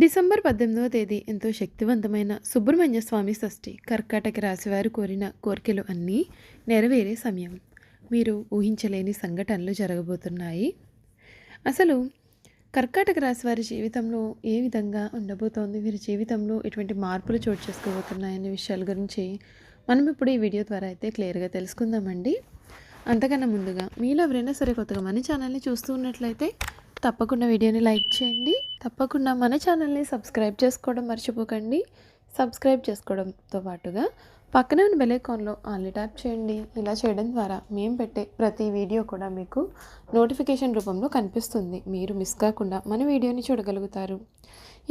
December పద్దెనిమిదవ తేదీ ఎంతో శక్తివంతమైన సుబ్రహ్మణ్య స్వామి షష్ఠి కర్కాటక రాశివారు కోరిన కోరికలు అన్నీ నెరవేరే సమయం. మీరు ఊహించలేని సంఘటనలు జరగబోతున్నాయి. అసలు కర్కాటక రాశి వారి జీవితంలో ఏ విధంగా ఉండబోతోంది? వీరి జీవితంలో ఎటువంటి మార్పులు చోటు చేసుకోబోతున్నాయనే విషయాల గురించి మనం ఇప్పుడు ఈ వీడియో ద్వారా అయితే క్లియర్గా తెలుసుకుందామండి. అంతకన్నా ముందుగా మీలో ఎవరైనా సరే కొత్తగా మన ఛానల్ని చూస్తూ ఉన్నట్లయితే తప్పకుండా వీడియోని లైక్ చేయండి. తప్పకుండా మన ఛానల్ని సబ్స్క్రైబ్ చేసుకోవడం మర్చిపోకండి. సబ్స్క్రైబ్ చేసుకోవడంతో పాటుగా పక్కనే ఉన్న బెలైకాన్లో ఆన్లీ ట్యాప్ చేయండి. ఇలా చేయడం ద్వారా మేము పెట్టే ప్రతి వీడియో కూడా మీకు నోటిఫికేషన్ రూపంలో కనిపిస్తుంది. మీరు మిస్ కాకుండా మన వీడియోని చూడగలుగుతారు.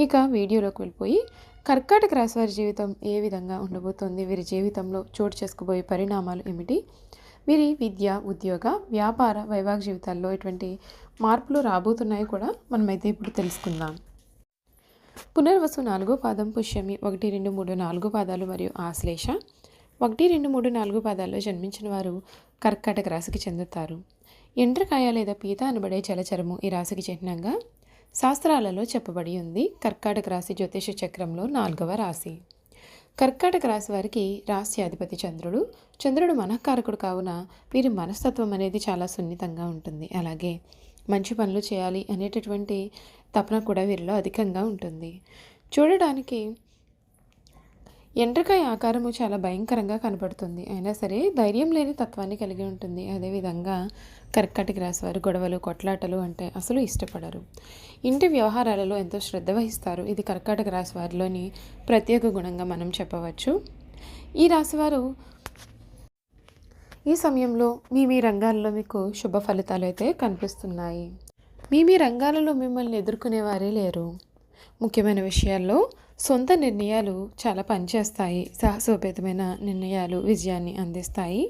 ఇక వీడియోలోకి వెళ్ళిపోయి కర్కాటక రాశి వారి జీవితం ఏ విధంగా ఉండబోతోంది? వీరి జీవితంలో చోటు చేసుకోబోయే పరిణామాలు ఏమిటి? వీరి విద్య ఉద్యోగ వ్యాపార వైవాహిక జీవితాల్లో ఎటువంటి మార్పులు రాబోతున్నాయో కూడా మనమైతే ఇప్పుడు తెలుసుకుందాం. పునర్వసు నాలుగో పాదం పుష్యమి ఒకటి రెండు మూడు నాలుగు పాదాలు మరియు ఆశ్లేష. ఒకటి రెండు మూడు నాలుగు పాదాల్లో జన్మించిన వారు కర్కాటక రాశికి చెందుతారు. ఎండ్రకాయ లేదా పీత అనబడే జలచరము ఈ రాశికి చిహ్నంగా శాస్త్రాలలో చెప్పబడి ఉంది. కర్కాటక రాశి జ్యోతిష చక్రంలో నాలుగవ రాశి. కర్కాటక రాశి వారికి రాశ్యాధిపతి చంద్రుడు. చంద్రుడు మనఃకారకుడు కావున వీరి మనస్తత్వం అనేది చాలా సున్నితంగా ఉంటుంది. అలాగే మంచి పనులు చేయాలి అనేటటువంటి తపన కూడా వీరిలో అధికంగా ఉంటుంది. చూడడానికి ఎండ్రకాయ ఆకారము చాలా భయంకరంగా కనపడుతుంది. అయినా సరే ధైర్యం లేని తత్వాన్ని కలిగి ఉంటుంది. అదేవిధంగా కర్కాటక రాశి వారు గొడవలు కొట్లాటలు అంటే అసలు ఇష్టపడరు. ఇంటి వ్యవహారాలలో ఎంతో శ్రద్ధ వహిస్తారు. ఇది కర్కాటక రాశి వారిలోని ప్రత్యేక గుణంగా మనం చెప్పవచ్చు. ఈ రాశివారు ఈ సమయంలో మీ మీ రంగాల్లో మీకు శుభ ఫలితాలు అయితే కనిపిస్తున్నాయి. మీ మీ రంగాలలో మిమ్మల్ని ఎదుర్కొనేవారే లేరు. ముఖ్యమైన విషయాల్లో సొంత నిర్ణయాలు చాలా పనిచేస్తాయి. సాహసోపేతమైన నిర్ణయాలు విజయాన్ని అందిస్తాయి.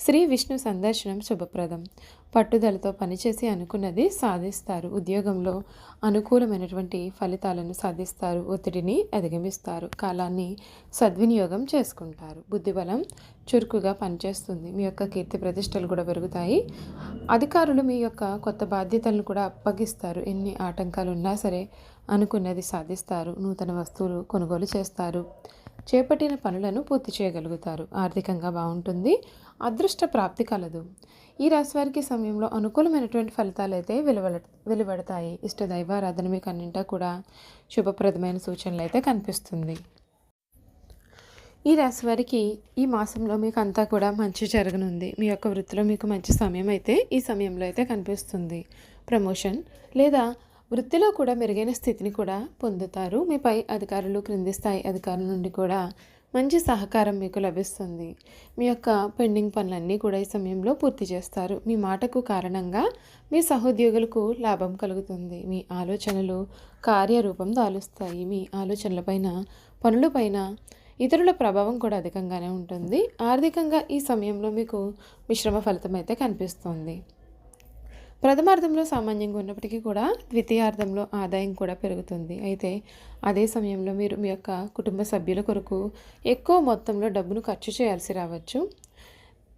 శ్రీ విష్ణు సందర్శనం శుభప్రదం. పట్టుదలతో పనిచేసి అనుకున్నది సాధిస్తారు. ఉద్యోగంలో అనుకూలమైనటువంటి ఫలితాలను సాధిస్తారు. ఒత్తిడిని అధిగమిస్తారు. కాలాన్ని సద్వినియోగం చేసుకుంటారు. బుద్ధిబలం చురుకుగా పనిచేస్తుంది. మీ యొక్క కీర్తి ప్రతిష్టలు కూడా పెరుగుతాయి. అధికారులు మీ యొక్క కొత్త బాధ్యతలను కూడా అప్పగిస్తారు. ఎన్ని ఆటంకాలు ఉన్నా సరే అనుకున్నది సాధిస్తారు. నూతన వస్తువులు కొనుగోలు చేస్తారు. చేపట్టిన పనులను పూర్తి చేయగలుగుతారు. ఆర్థికంగా బాగుంటుంది. అదృష్ట ప్రాప్తి కలదు. ఈ రాశి వారికి సమయంలో అనుకూలమైనటువంటి ఫలితాలు అయితే వెలువడ వెలువడతాయి. ఇష్ట దైవారాధన మీకు అన్నింటా కూడా శుభప్రదమైన సూచనలు అయితే కనిపిస్తుంది. ఈ రాశి వారికి ఈ మాసంలో మీకు అంతా కూడా మంచి జరగనుంది. మీ యొక్క వృత్తిలో మీకు మంచి సమయం అయితే ఈ సమయంలో అయితే కనిపిస్తుంది. ప్రమోషన్ లేదా వృత్తిలో కూడా మెరుగైన స్థితిని కూడా పొందుతారు. మీపై అధికారులు క్రింది స్థాయి అధికారుల నుండి కూడా మంచి సహకారం మీకు లభిస్తుంది. మీ యొక్క పెండింగ్ పనులన్నీ కూడా ఈ సమయంలో పూర్తి చేస్తారు. మీ మాటకు కారణంగా మీ సహోద్యోగులకు లాభం కలుగుతుంది. మీ ఆలోచనలు కార్యరూపం దాలుస్తాయి. మీ ఆలోచనలపైన పనులపైన ఇతరుల ప్రభావం కూడా అధికంగానే ఉంటుంది. ఆర్థికంగా ఈ సమయంలో మీకు మిశ్రమ ఫలితం అయితే కనిపిస్తుంది. ప్రథమార్థంలో సామాన్యంగా ఉన్నప్పటికీ కూడా ద్వితీయార్థంలో ఆదాయం కూడా పెరుగుతుంది. అయితే అదే సమయంలో మీరు మీ యొక్క కుటుంబ సభ్యుల కొరకు ఎక్కువ మొత్తంలో డబ్బును ఖర్చు చేయాల్సి రావచ్చు.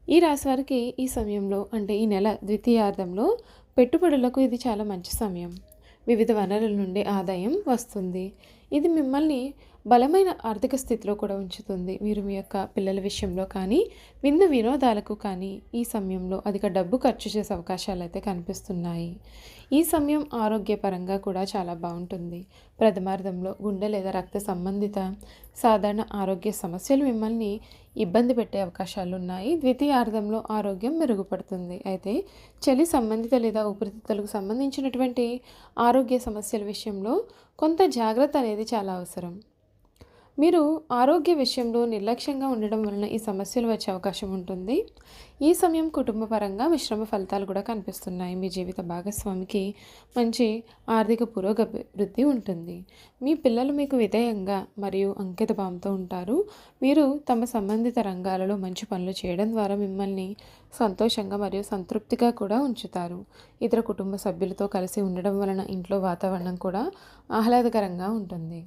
ఈ రాశి వారికి ఈ సమయంలో అంటే ఈ నెల ద్వితీయార్థంలో పెట్టుబడులకు ఇది చాలా మంచి సమయం. వివిధ వనరుల నుండి ఆదాయం వస్తుంది. ఇది మిమ్మల్ని బలమైన ఆర్థిక స్థితిలో కూడా ఉంచుతుంది. మీరు మీ యొక్క పిల్లల విషయంలో కానీ విందు వినోదాలకు కానీ ఈ సమయంలో అధిక డబ్బు ఖర్చు చేసే అవకాశాలు అయితే కనిపిస్తున్నాయి. ఈ సమయం ఆరోగ్యపరంగా కూడా చాలా బాగుంటుంది. ప్రథమార్థంలో గుండె లేదా రక్త సంబంధిత సాధారణ ఆరోగ్య సమస్యలు మిమ్మల్ని ఇబ్బంది పెట్టే అవకాశాలు ఉన్నాయి. ద్వితీయార్థంలో ఆరోగ్యం మెరుగుపడుతుంది. అయితే చలి సంబంధిత లేదా ఊపిరితిత్తులకు సంబంధించినటువంటి ఆరోగ్య సమస్యల విషయంలో కొంత జాగ్రత్త అనేది చాలా అవసరం. మీరు ఆరోగ్య విషయంలో నిర్లక్ష్యంగా ఉండడం వలన ఈ సమస్యలు వచ్చే అవకాశం ఉంటుంది. ఈ సమయం కుటుంబపరంగా మిశ్రమ ఫలితాలు కూడా కనిపిస్తున్నాయి. మీ జీవిత భాగస్వామికి మంచి ఆర్థిక పురోగభివృద్ధి ఉంటుంది. మీ పిల్లలు మీకు విధేయంగా మరియు అంకిత భావంతో ఉంటారు. మీరు తమ సంబంధిత రంగాలలో మంచి పనులు చేయడం ద్వారా మిమ్మల్ని సంతోషంగా మరియు సంతృప్తిగా కూడా ఉంచుతారు. ఇతర కుటుంబ సభ్యులతో కలిసి ఉండడం వలన ఇంట్లో వాతావరణం కూడా ఆహ్లాదకరంగా ఉంటుంది.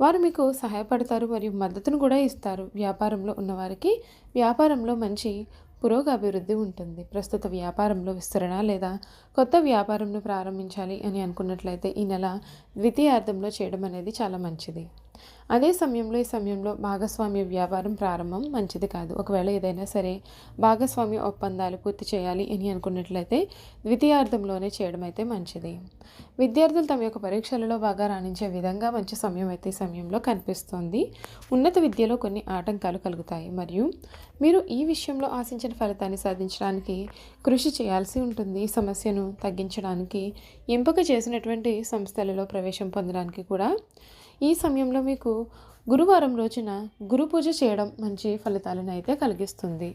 వారు మీకు సహాయపడతారు మరియు మద్దతును కూడా ఇస్తారు. వ్యాపారంలో ఉన్నవారికి వ్యాపారంలో మంచి పురోగభివృద్ధి ఉంటుంది. ప్రస్తుత వ్యాపారంలో విస్తరణ లేదా కొత్త వ్యాపారంను ప్రారంభించాలి అని అనుకున్నట్లయితే ఈ నెల ద్వితీయార్థంలో చేయడం అనేది చాలా మంచిది. అదే సమయంలో ఈ సమయంలో భాగస్వామ్య వ్యాపారం ప్రారంభం మంచిది కాదు. ఒకవేళ ఏదైనా సరే భాగస్వామ్య ఒప్పందాలు పూర్తి చేయాలి అని అనుకున్నట్లయితే ద్వితీయార్థంలోనే చేయడం అయితే మంచిది. విద్యార్థులు తమ యొక్క పరీక్షలలో బాగా రాణించే విధంగా మంచి సమయం అయితే ఈ సమయంలో కనిపిస్తుంది. ఉన్నత విద్యలో కొన్ని ఆటంకాలు కలుగుతాయి. మరియు మీరు ఈ విషయంలో ఆశించిన ఫలితాన్ని సాధించడానికి కృషి చేయాల్సి ఉంటుంది. ఈ సమస్యను తగ్గించడానికి ఎంపిక చేసినటువంటి సంస్థలలో ప్రవేశం పొందడానికి కూడా ఈ సమయంలో మీకు గురువారం రోజున గురు పూజ చేయడం మంచి ఫలితాలను అయితే కలిగిస్తుంది.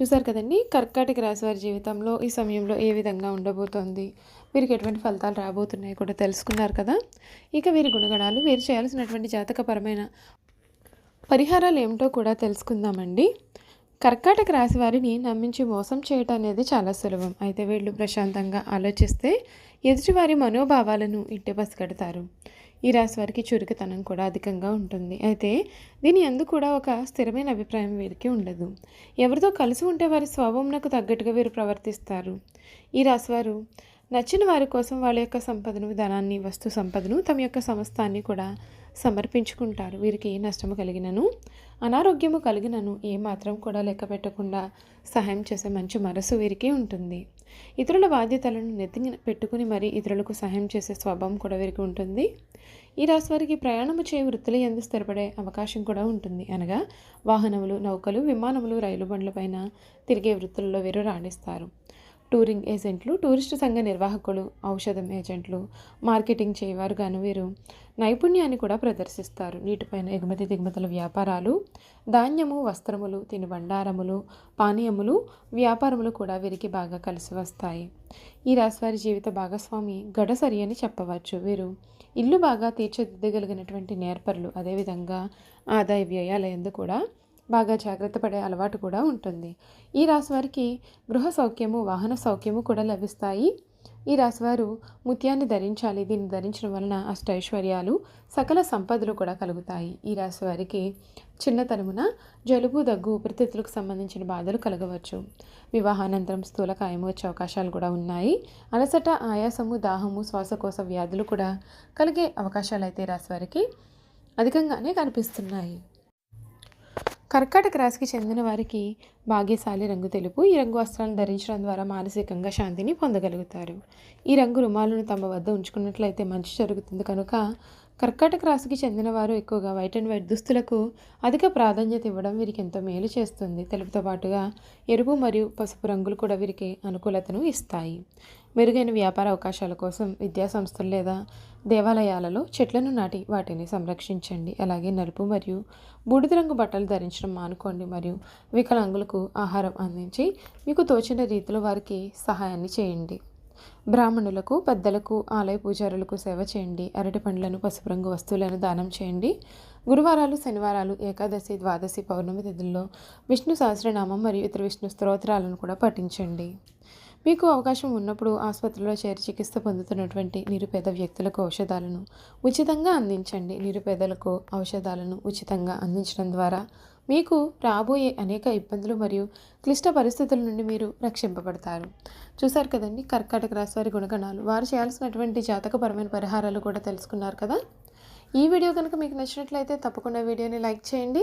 చూసారు కదండి? కర్కాటక రాశి వారి జీవితంలో ఈ సమయంలో ఏ విధంగా ఉండబోతోంది? వీరికి ఎటువంటి ఫలితాలు రాబోతున్నాయి కూడా తెలుసుకున్నారు కదా? ఇక వీరి గుణగణాలు వీరు చేయాల్సినటువంటి జాతకపరమైన పరిహారాలు ఏమిటో కూడా తెలుసుకుందామండి. కర్కాటక రాశి వారిని నమ్మించి మోసం చేయటం అనేది చాలా సులభం. అయితే వీళ్ళు ప్రశాంతంగా ఆలోచిస్తే ఎదుటివారి మనోభావాలను ఇంటి పసిగడతారు. ఈ రాశి వారికి చురుకుతనం కూడా అధికంగా ఉంటుంది. అయితే దీని అందు కూడా ఒక స్థిరమైన అభిప్రాయం వీరికి ఉండదు. ఎవరితో కలిసి ఉంటే వారి స్వభావంకు తగ్గట్టుగా వీరు ప్రవర్తిస్తారు. ఈ రాశివారు నచ్చిన వారి కోసం వాళ్ళ యొక్క సంపదను ధనాన్ని వస్తు సంపదను తమ యొక్క సమస్తాన్ని కూడా సమర్పించుకుంటారు. వీరికి ఏ నష్టము కలిగినను? అనారోగ్యము కలిగినను ఏమాత్రం కూడా లెక్క పెట్టకుండా సహాయం చేసే మంచి మనసు వీరికి ఉంటుంది. ఇతరుల బాధ్యతలను నెత్తి పెట్టుకుని మరీ ఇతరులకు సహాయం చేసే స్వభావం కూడా వీరికి ఉంటుంది. ఈ రాశి వారికి ప్రయాణము చేయ వృత్తులు ఎందు స్థిరపడే అవకాశం కూడా ఉంటుంది. అనగా వాహనములు నౌకలు విమానములు రైలు బండ్లపైన తిరిగే వృత్తులలో వీరు రాణిస్తారు. టూరింగ్ ఏజెంట్లు టూరిస్టు సంఘ నిర్వాహకులు ఔషధం ఏజెంట్లు మార్కెటింగ్ చేయవారు గాను వీరు నైపుణ్యాన్ని కూడా ప్రదర్శిస్తారు. నీటిపైన ఎగుమతి దిగుమతుల వ్యాపారాలు ధాన్యము వస్త్రములు తినుబండారములు పానీయములు వ్యాపారములు కూడా వీరికి బాగా కలిసి వస్తాయి. ఈ రాశివారి జీవిత భాగస్వామి గడసరి అని చెప్పవచ్చు వీరు. ఇల్లు బాగా తీర్చిదిద్దగలిగినటువంటి నేర్పరులు అదేవిధంగా ఆదాయ వ్యయాల ఎందు కూడా బాగా జాగ్రత్త పడే అలవాటు కూడా ఉంటుంది. ఈ రాశి వారికి గృహ సౌఖ్యము వాహన సౌఖ్యము కూడా లభిస్తాయి. ఈ రాశివారు ముత్యాన్ని ధరించాలి దీన్ని ధరించడం వలన అష్టైశ్వర్యాలు సకల సంపదలు కూడా కలుగుతాయి. ఈ రాశి వారికి చిన్నతనమున జలుబు దగ్గు ఉపరితిత్తులకు సంబంధించిన బాధలు కలగవచ్చు. వివాహానంతరం స్థూలకాయము వచ్చే అవకాశాలు కూడా ఉన్నాయి. అలసట ఆయాసము దాహము శ్వాసకోశ వ్యాధులు కూడా కలిగే అవకాశాలు అయితే రాశి వారికి అధికంగానే కనిపిస్తున్నాయి. కర్కాటక రాశికి చెందిన వారికి భాగ్యశాలి రంగు తెలుపు ఈ రంగు వస్త్రాలను ధరించడం ద్వారా మానసికంగా శాంతిని పొందగలుగుతారు. ఈ రంగు రుమాలను తమ వద్ద ఉంచుకున్నట్లయితే మంచి జరుగుతుంది. కనుక కర్కాటక రాశికి చెందిన వారు ఎక్కువగా వైట్ అండ్ వైట్ దుస్తులకు అధిక ప్రాధాన్యత ఇవ్వడం వీరికి ఎంతో మేలు చేస్తుంది. తెలుపుతో పాటుగా ఎరుపు మరియు పసుపు రంగులు కూడా వీరికి అనుకూలతను ఇస్తాయి. మెరుగైన వ్యాపార అవకాశాల కోసం విద్యా సంస్థలు లేదా దేవాలయాలలో చెట్లను నాటి వాటిని సంరక్షించండి. అలాగే నలుపు మరియు బూడిద రంగు బట్టలు ధరించడం మానుకోండి మరియు వికలాంగులకు ఆహారం అందించి మీకు తోచిన రీతిలో వారికి సహాయాన్ని చేయండి. బ్రాహ్మణులకు పెద్దలకు ఆలయ పూజారులకు సేవ చేయండి. అరటి పండ్లను పసుపు రంగు వస్తువులను దానం చేయండి. గురువారాలు శనివారాలు ఏకాదశి ద్వాదశి పౌర్ణమి తిథుల్లో విష్ణు సహస్రనామం మరియు ఇతర విష్ణు స్తోత్రాలను కూడా పఠించండి. మీకు అవకాశం ఉన్నప్పుడు ఆసుపత్రిలో చేరి చికిత్స పొందుతున్నటువంటి నిరుపేద వ్యక్తులకు ఔషధాలను ఉచితంగా అందించండి. నిరుపేదలకు ఔషధాలను ఉచితంగా అందించడం ద్వారా మీకు రాబోయే అనేక ఇబ్బందులు మరియు క్లిష్ట పరిస్థితుల నుండి మీరు రక్షింపబడతారు. చూశారు కదండి? కర్కాటక రాశి వారి గుణగణాలు. వారు చేయాల్సినటువంటి జాతకపరమైన పరిహారాలు కూడా తెలుసుకున్నారు కదా? ఈ వీడియో కనుక మీకు నచ్చినట్లయితే తప్పకుండా వీడియోని లైక్ చేయండి.